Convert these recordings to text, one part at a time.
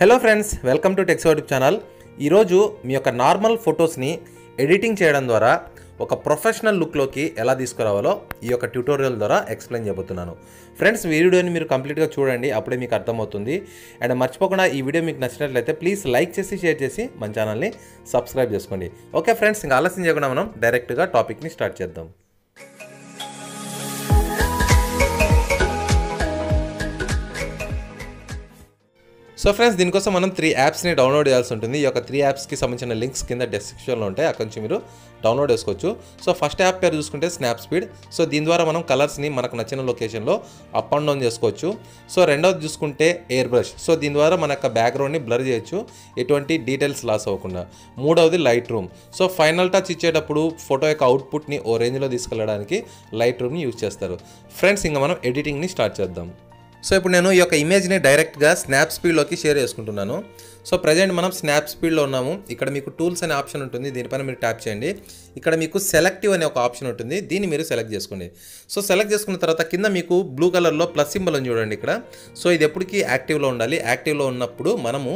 Hello friends welcome to techs YouTube channel ఈరోజు మీ యొక్క నార్మల్ ఫొటోస్ని ఎడిటింగ్ చేయడం ద్వారా ఒక ప్రొఫెషనల్ లుక్లోకి ఎలా తీసుకురావాలో ఈ యొక్క ట్యూటోరియల్ ద్వారా ఎక్స్ప్లెయిన్ చేయబోతున్నాను. ఫ్రెండ్స్ వీడియోని మీరు కంప్లీట్గా చూడండి అప్పుడే మీకు అర్థమవుతుంది. అండ్ మర్చిపోకుండా ఈ వీడియో మీకు నచ్చినట్లయితే ప్లీజ్ లైక్ చేసి షేర్ చేసి మన ఛానల్ని సబ్స్క్రైబ్ చేసుకోండి. ఓకే ఫ్రెండ్స్ ఇంకా ఆలస్యం చేయకుండా మనం డైరెక్ట్గా టాపిక్ని స్టార్ట్ చేద్దాం. సో ఫ్రెండ్స్ దీనికోసం మనం త్రీ యాప్స్ని డౌన్లోడ్ చేయాల్సి ఉంటుంది. ఈ యొక్క త్రీ యాప్స్కి సంబంధించిన లింక్స్ కింద డిస్క్రిప్షన్లో ఉంటాయి. అక్కడి నుంచి మీరు డౌన్లోడ్ చేసుకోవచ్చు. సో ఫస్ట్ యాప్ పేరు చూసుకుంటే స్నాప్ స్పీడ్ సో దీని ద్వారా మనం కలర్స్ని మనకు నచ్చిన లొకేషన్లో అప్ అండ్ డౌన్ చేసుకోవచ్చు. సో రెండవది చూసుకుంటే ఎయిర్ బ్రష్ సో దీని ద్వారా మన యొక్క బ్యాక్గ్రౌండ్ని బ్లర్ చేయొచ్చు. ఎటువంటి డీటెయిల్స్ లాస్ అవ్వకుండా. మూడవది light room so final touch ఇచ్చేటప్పుడు ఫోటో యొక్క అవుట్పుట్ని ఓ రేంజ్లో తీసుకెళ్ళడానికి లైట్ రూమ్ని యూజ్ చేస్తారు. ఫ్రెండ్స్ ఇంకా మనం ఎడిటింగ్ని స్టార్ట్ చేద్దాం. సో ఇప్పుడు నేను ఈ యొక్క ఇమేజ్ని డైరెక్ట్గా స్నాప్ స్పీడ్లోకి షేర్ చేసుకుంటున్నాను. సో ప్రజెంట్ మనం స్నాప్ స్పీడ్లో ఉన్నాము. ఇక్కడ మీకు టూల్స్ అనే ఆప్షన్ ఉంటుంది. దీనిపైన మీరు ట్యాప్ చేయండి. ఇక్కడ మీకు సెలెక్టివ్ అనే ఒక ఆప్షన్ ఉంటుంది. దీన్ని మీరు సెలెక్ట్ చేసుకోండి. సో సెలెక్ట్ చేసుకున్న తర్వాత కింద మీకు బ్లూ కలర్లో ప్లస్ సింబల్ అని చూడండి ఇక్కడ. సో ఇది ఎప్పటికీ యాక్టివ్లో ఉండాలి. యాక్టివ్లో ఉన్నప్పుడు మనము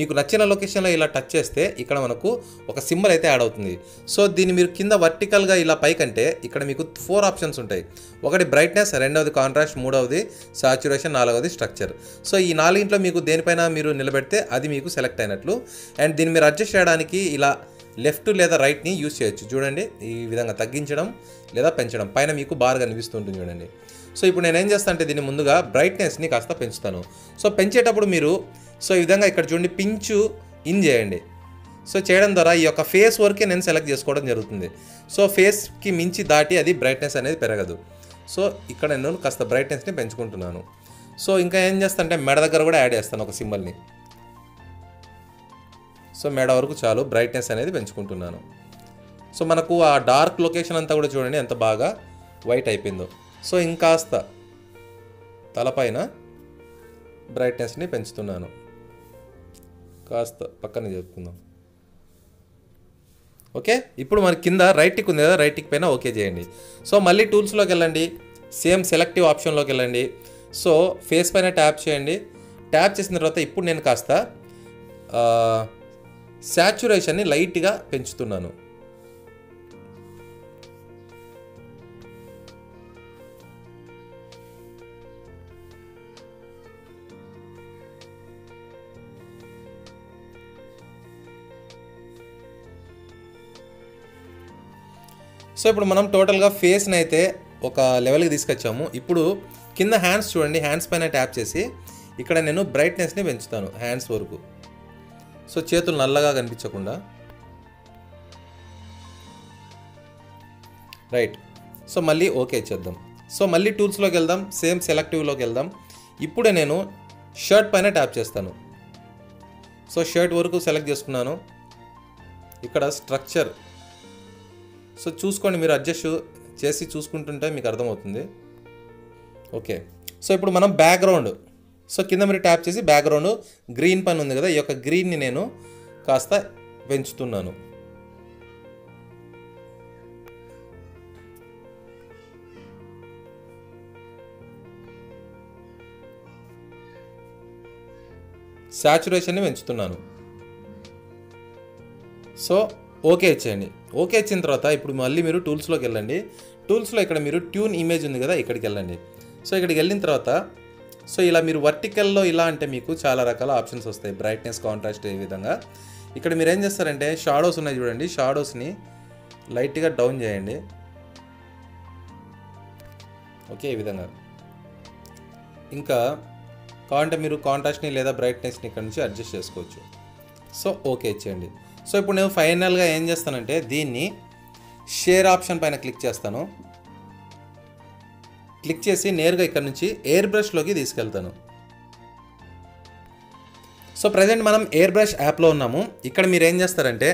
మీకు నచ్చిన లొకేషన్లో ఇలా టచ్ చేస్తే ఇక్కడ మనకు ఒక సింబల్ అయితే యాడ్ అవుతుంది. సో దీన్ని మీరు కింద వర్టికల్గా ఇలా పైకంటే ఇక్కడ మీకు ఫోర్ ఆప్షన్స్ ఉంటాయి. ఒకటి బ్రైట్నెస్ రెండవది కాంట్రాస్ట్ మూడవది సాచురేషన్ నాలుగవది స్ట్రక్చర్ సో ఈ నాలుగింట్లో మీకు దేనిపైన మీరు నిలబెడితే అది మీకు సెలెక్ట్ అయినట్లు. అండ్ దీన్ని మీరు అడ్జస్ట్ చేయడానికి ఇలా లెఫ్ట్ లేదా రైట్ని యూస్ చేయొచ్చు. చూడండి ఈ విధంగా తగ్గించడం లేదా పెంచడం. పైన మీకు బాగా కనిపిస్తుంటుంది చూడండి. సో ఇప్పుడు నేను ఏం చేస్తాను అంటే దీన్ని ముందుగా బ్రైట్నెస్ని కాస్త పెంచుతాను. సో పెంచేటప్పుడు మీరు సో ఈ విధంగా ఇక్కడ చూడండి పించు ఇన్ చేయండి. సో చేయడం ద్వారా ఈ యొక్క ఫేస్ వరకే నేను సెలెక్ట్ చేసుకోవడం జరుగుతుంది. సో ఫేస్కి మించి దాటి అది బ్రైట్నెస్ అనేది పెరగదు. సో ఇక్కడ నేను కాస్త బ్రైట్నెస్ని పెంచుకుంటున్నాను. సో ఇంకా ఏం చేస్తాను అంటే మెడ దగ్గర కూడా యాడ్ చేస్తాను ఒక సింబల్ని. సో మెడ వరకు చాలు బ్రైట్నెస్ అనేది పెంచుకుంటున్నాను. సో మనకు ఆ డార్క్ లొకేషన్ అంతా కూడా చూడండి ఎంత బాగా వైట్ అయిపోయిందో. సో ఇంకాస్త తలపైన బ్రైట్నెస్ని పెంచుతున్నాను. కాస్త పక్కన చెప్పుకుందాం ఓకే? ఇప్పుడు మన కింద రైట్ టిక్ ఉంది కదా రైట్ టిక్ పైన ఓకే చేయండి. సో మళ్ళీ టూల్స్లోకి వెళ్ళండి. సేమ్ సెలెక్టివ్ ఆప్షన్లోకి వెళ్ళండి. సో ఫేస్ పైన ట్యాప్ చేయండి. ట్యాప్ చేసిన తర్వాత ఇప్పుడు నేను కాస్త శాచురేషన్ని లైట్గా పెంచుతున్నాను. సో ఇప్పుడు మనం టోటల్గా ఫేస్ని అయితే ఒక లెవెల్కి తీసుకొచ్చాము. ఇప్పుడు కింద హ్యాండ్స్ చూడండి హ్యాండ్స్ పైన ట్యాప్ చేసి ఇక్కడ నేను బ్రైట్నెస్ని పెంచుతాను హ్యాండ్స్ వరకు. సో చేతులు నల్లగా కనిపించకుండా. రైట్ సో మళ్ళీ ఓకే చేద్దాం. సో మళ్ళీ టూల్స్లోకి వెళ్దాం సేమ్ సెలెక్టివ్లోకి వెళ్దాం. ఇప్పుడే నేను షర్ట్ పైన ట్యాప్ చేస్తాను. సో షర్ట్ వరకు సెలెక్ట్ చేసుకున్నాను. ఇక్కడ స్ట్రక్చర్ సో చూసుకోండి మీరు అడ్జస్ట్ చేసి చూసుకుంటుంటే మీకు అర్థమవుతుంది. ఓకే. సో ఇప్పుడు మనం బ్యాక్గ్రౌండ్ సో కింద మీరు ట్యాప్ చేసి బ్యాక్గ్రౌండ్ గ్రీన్ పని ఉంది కదా ఈ యొక్క గ్రీన్ని నేను కాస్త పెంచుతున్నాను. శాచురేషన్ని పెంచుతున్నాను. సో ఓకే ఇచ్చేయండి ఓకే ఇచ్చిన తర్వాత ఇప్పుడు మళ్ళీ మీరు టూల్స్లోకి వెళ్ళండి. టూల్స్లో ఇక్కడ మీరు ట్యూన్ ఇమేజ్ ఉంది కదా ఇక్కడికి వెళ్ళండి. సో ఇక్కడికి వెళ్ళిన తర్వాత సో ఇలా మీరు వర్టికల్లో ఇలా అంటే మీకు చాలా రకాల ఆప్షన్స్ వస్తాయి. బ్రైట్నెస్ కాంట్రాస్ట్ ఏ విధంగా. ఇక్కడ మీరు ఏం చేస్తారంటే షాడోస్ ఉన్నాయి చూడండి. షాడోస్ని లైట్గా డౌన్ చేయండి. ఓకే ఈ విధంగా. ఇంకా కావాలంటే మీరు కాంట్రాస్ట్ని లేదా బ్రైట్నెస్ని ఇక్కడ నుంచి అడ్జస్ట్ చేసుకోవచ్చు. సో ఓకే ఇచ్చేయండి. సో ఇప్పుడు నేను ఫైనల్గా ఏం చేస్తానంటే దీన్ని షేర్ ఆప్షన్ పైన క్లిక్ చేస్తాను. క్లిక్ చేసి నేరుగా ఇక్కడ నుంచి ఎయిర్ బ్రష్లోకి తీసుకెళ్తాను. సో ప్రజెంట్ మనం ఎయిర్ బ్రష్ యాప్లో ఉన్నాము. ఇక్కడ మీరు ఏం చేస్తారంటే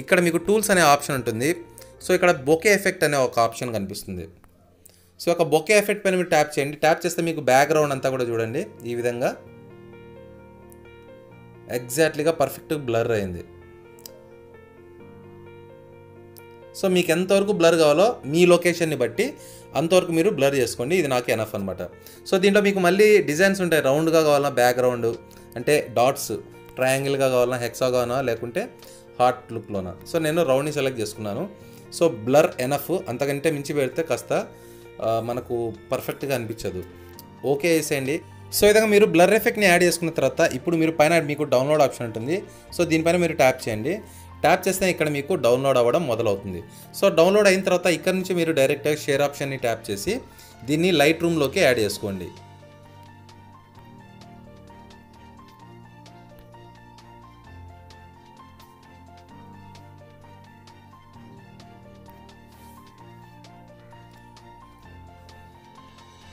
ఇక్కడ మీకు టూల్స్ అనే ఆప్షన్ ఉంటుంది. సో ఇక్కడ బొకే ఎఫెక్ట్ అనే ఒక ఆప్షన్ కనిపిస్తుంది. సో ఒక బొకే ఎఫెక్ట్ పైన మీరు ట్యాప్ చేయండి. ట్యాప్ చేస్తే మీకు బ్యాక్గ్రౌండ్ అంతా కూడా చూడండి. ఈ విధంగా ఎగ్జాక్ట్లీగా పర్ఫెక్ట్ బ్లర్ అయింది. సో మీకు ఎంతవరకు బ్లర్ కావాలో మీ లొకేషన్ని బట్టి అంతవరకు మీరు బ్లర్ చేసుకోండి. ఇది నాకు ఎనఫ్ అనమాట సో దీంట్లో మీకు మళ్ళీ డిజైన్స్ ఉంటాయి. రౌండ్గా కావాలన్నా బ్యాక్గ్రౌండ్ అంటే డాట్స్ ట్రయాంగిల్గా కావాలన్నా హెక్సాగానా లేకుంటే హార్ట్ లుక్లోనా సో నేను రౌండ్ని సెలెక్ట్ చేసుకున్నాను. సో బ్లర్ ఎనఫ్ అంతకంటే మించి పెడితే కాస్త మనకు పర్ఫెక్ట్గా అనిపించదు. ఓకే వేసేయండి సో ఈ విధంగా మీరు బ్లర్ ఎఫెక్ట్ని యాడ్ చేసుకున్న తర్వాత ఇప్పుడు మీరు పైన మీకు డౌన్లోడ్ ఆప్షన్ ఉంటుంది. సో దీనిపైన మీరు ట్యాప్ చేయండి. ట్యాప్ చేస్తే ఇక్కడ మీకు డౌన్లోడ్ అవ్వడం మొదలవుతుంది. సో డౌన్లోడ్ అయిన తర్వాత ఇక్కడ నుంచి మీరు డైరెక్ట్గా షేర్ ఆప్షన్ని ట్యాప్ చేసి దీన్ని లైట్ రూమ్లోకి యాడ్ చేసుకోండి.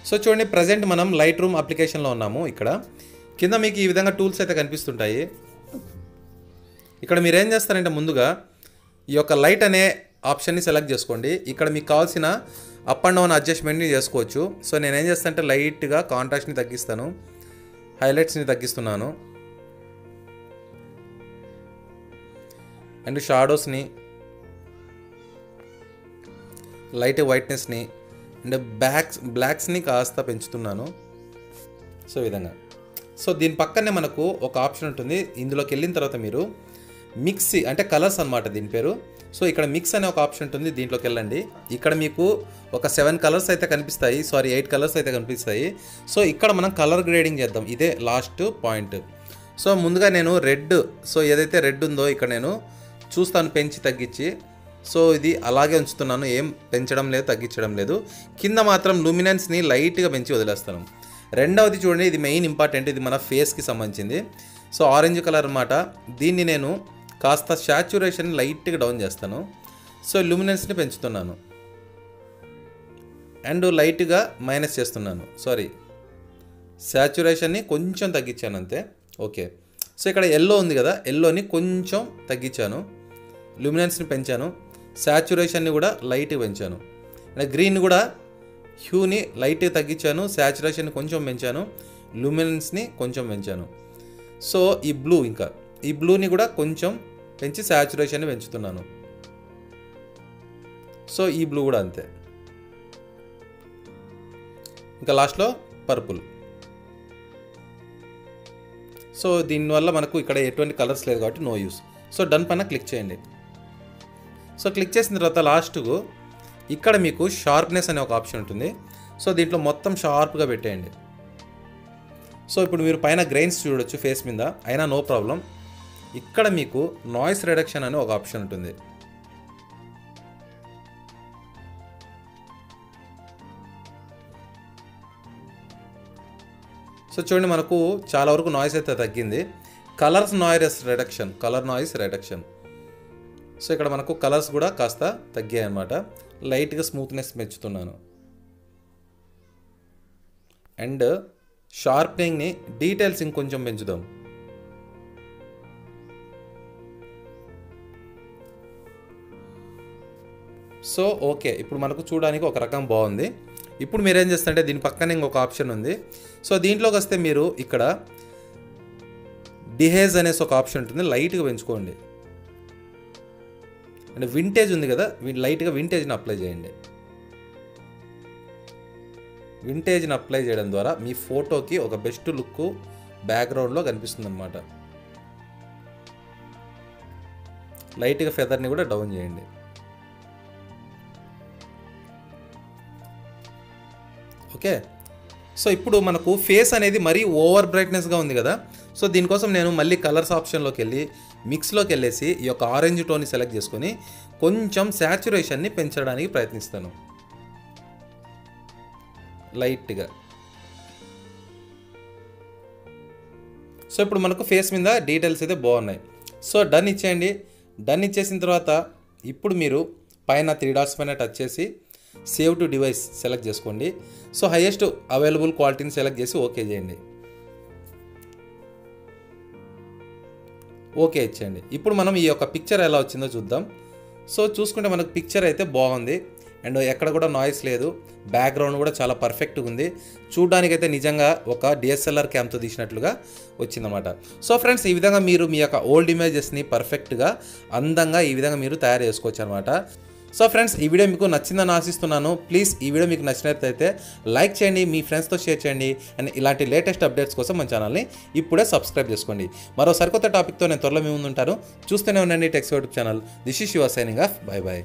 సో చూడండి ప్రజెంట్ మనం లైట్ రూమ్ అప్లికేషన్లో ఉన్నాము ఇక్కడ. కింద మీకు ఈ విధంగా టూల్స్ అయితే కనిపిస్తుంటాయి. ఇక్కడ మీరు ఏం చేస్తారంటే ముందుగా ఈ యొక్క లైట్ అనే ఆప్షన్ని సెలెక్ట్ చేసుకోండి. ఇక్కడ మీకు కావాల్సిన అప్ అండ్ డౌన్ అడ్జస్ట్మెంట్ని చేసుకోవచ్చు. సో నేను ఏం చేస్తానంటే లైట్గా కాంట్రాస్ట్ని తగ్గిస్తాను. హైలైట్స్ని తగ్గిస్తున్నాను. అండ్ షాడోస్ని లైట్ వైట్నెస్ని అండ్ బ్యాక్స్ బ్లాక్స్ని కాస్త పెంచుతున్నాను. సో విధంగా. సో దీని పక్కనే మనకు ఒక ఆప్షన్ ఉంటుంది. ఇందులోకి వెళ్ళిన తర్వాత మీరు మిక్సీ అంటే కలర్స్ అన్నమాట దీని పేరు. సో ఇక్కడ మిక్స్ అనే ఒక ఆప్షన్ ఉంటుంది దీంట్లోకి వెళ్ళండి. ఇక్కడ మీకు ఒక సెవెన్ కలర్స్ అయితే కనిపిస్తాయి సారీ ఎయిట్ కలర్స్ అయితే కనిపిస్తాయి. సో ఇక్కడ మనం కలర్ గ్రేడింగ్ చేద్దాం ఇదే లాస్ట్ పాయింట్. సో ముందుగా నేను రెడ్ సో ఏదైతే రెడ్ ఉందో ఇక్కడ నేను చూస్తాను పెంచి తగ్గించి. సో ఇది అలాగే ఉంచుతున్నాను ఏం పెంచడం లేదు తగ్గించడం లేదు. కింద మాత్రం లూమినెన్స్ని లైట్గా పెంచి వదిలేస్తాను. రెండవది చూడండి ఇది మెయిన్ ఇంపార్టెంట్ ఇది మన ఫేస్కి సంబంధించింది. సో ఆరెంజ్ కలర్ అనమాట దీన్ని నేను కాస్త శాచురేషన్ లైట్గా డౌన్ చేస్తాను. సో లూమినెన్స్ని పెంచుతున్నాను. అండ్ లైట్గా మైనస్ చేస్తున్నాను. సారీ. శాచురేషన్ని కొంచెం తగ్గించాను అంతే. ఓకే. సో ఇక్కడ ఎల్లో ఉంది కదా ఎల్లోని కొంచెం తగ్గించాను. ల్యూమినెన్స్ని పెంచాను. శాచురేషన్ని కూడా లైట్గా పెంచాను. అండ్ గ్రీన్ కూడా హ్యూని లైట్గా తగ్గించాను. శాచురేషన్ని కొంచెం పెంచాను. ల్యూమినెన్స్ని కొంచెం పెంచాను. సో ఈ బ్లూ ఇంకా. ఈ బ్లూని కూడా కొంచెం పెంచి శాచురేషన్ని పెంచుతున్నాను. సో ఈ బ్లూ కూడా అంతే. ఇంకా లాస్ట్లో పర్పుల్ సో దీనివల్ల మనకు ఇక్కడ ఎటువంటి కలర్స్ లేదు కాబట్టి నో యూస్ సో డన్ పైన క్లిక్ చేయండి. సో క్లిక్ చేసిన తర్వాత లాస్ట్కు ఇక్కడ మీకు షార్ప్నెస్ అనే ఒక ఆప్షన్ ఉంటుంది. సో దీంట్లో మొత్తం షార్ప్గా పెట్టేయండి. సో ఇప్పుడు మీరు పైన గ్రెయిన్స్ చూడొచ్చు ఫేస్ మీద. అయినా నో ప్రాబ్లం ఇక్కడ మీకు నాయిస్ రిడక్షన్ అనే ఒక ఆప్షన్ ఉంటుంది. సో చూడండి మనకు చాలా వరకు నాయిస్ అయితే తగ్గింది. Colours noise reduction colour noise reduction so ఇక్కడ మనకు కలర్స్ కూడా కాస్త తగ్గాయి అనమాట లైట్గా స్మూత్నెస్ పెంచుతున్నాను. అండ్ షార్ప్నింగ్ని డీటెయిల్స్ ఇంకొంచెం పెంచుదాం. So okay. ఇప్పుడు మనకు చూడడానికి ఒక రకం బాగుంది. ఇప్పుడు మీరు ఏం చేస్తారంటే దీని పక్కనే ఇంకొక ఆప్షన్ ఉంది. సో దీంట్లోకి వస్తే మీరు ఇక్కడ డిహేజ్ అనేసి ఒక ఆప్షన్ ఉంటుంది. లైట్గా పెంచుకోండి. అంటే వింటేజ్ ఉంది కదా లైట్గా వింటేజ్ని అప్లై చేయండి. వింటేజ్ని అప్లై చేయడం ద్వారా మీ ఫోటోకి ఒక బెస్ట్ లుక్ బ్యాక్గ్రౌండ్లో కనిపిస్తుంది అనమాట లైట్గా ఫెదర్ని కూడా డౌన్ చేయండి. ఓకే? సో ఇప్పుడు మనకు ఫేస్ అనేది మరీ ఓవర్ బ్రైట్నెస్గా ఉంది కదా. సో దీనికోసం నేను మళ్ళీ కలర్స్ ఆప్షన్లోకి వెళ్ళి మిక్స్లోకి వెళ్ళేసి ఈ యొక్క ఆరెంజ్ టోన్ని సెలెక్ట్ చేసుకొని కొంచెం శాచురేషన్ని పెంచడానికి ప్రయత్నిస్తాను. లైట్గా. సో ఇప్పుడు మనకు ఫేస్ మీద డీటెయిల్స్ అయితే బాగున్నాయి. సో డన్ ఇచ్చేయండి. డన్ ఇచ్చేసిన తర్వాత ఇప్పుడు మీరు పైన త్రీ డాట్స్ పైన టచ్ చేసి సేవ్ టు డివైస్ సెలెక్ట్ చేసుకోండి. సో హైయెస్ట్ అవైలబుల్ క్వాలిటీని సెలెక్ట్ చేసి ఓకే చేయండి. ఓకే ఇచ్చేయండి. ఇప్పుడు మనం ఈ యొక్క పిక్చర్ ఎలా వచ్చిందో చూద్దాం. సో చూసుకుంటే మనకు పిక్చర్ అయితే బాగుంది. అండ్ ఎక్కడ కూడా నాయిస్ లేదు. బ్యాక్గ్రౌండ్ కూడా చాలా పర్ఫెక్ట్గా ఉంది. చూడడానికైతే నిజంగా ఒక డిఎస్ఎల్ఆర్ క్యామ్తో తీసినట్లుగా వచ్చిందన్నమాట. సో ఫ్రెండ్స్ ఈ విధంగా మీరు మీ యొక్క ఓల్డ్ ఇమేజెస్ని పర్ఫెక్ట్గా అందంగా ఈ విధంగా మీరు తయారు చేసుకోవచ్చు అనమాట సో ఫ్రెండ్స్ ఈ వీడియో మీకు నచ్చిందని ఆశిస్తున్నాను. ప్లీజ్ ఈ వీడియో మీకు నచ్చినట్లయితే లైక్ చేయండి మీ ఫ్రెండ్స్తో షేర్ చేయండి. అండ్ ఇలాంటి లేటెస్ట్ అప్డేట్స్ కోసం మన ఛానల్ని ఇప్పుడే సబ్స్క్రైబ్ చేసుకోండి. మరో సరికొత్త టాపిక్తో నేను త్వరలో మీ ముందుంటాను. చూస్తూనే ఉండండి techs YouTube channel. This is your signing off. Bye bye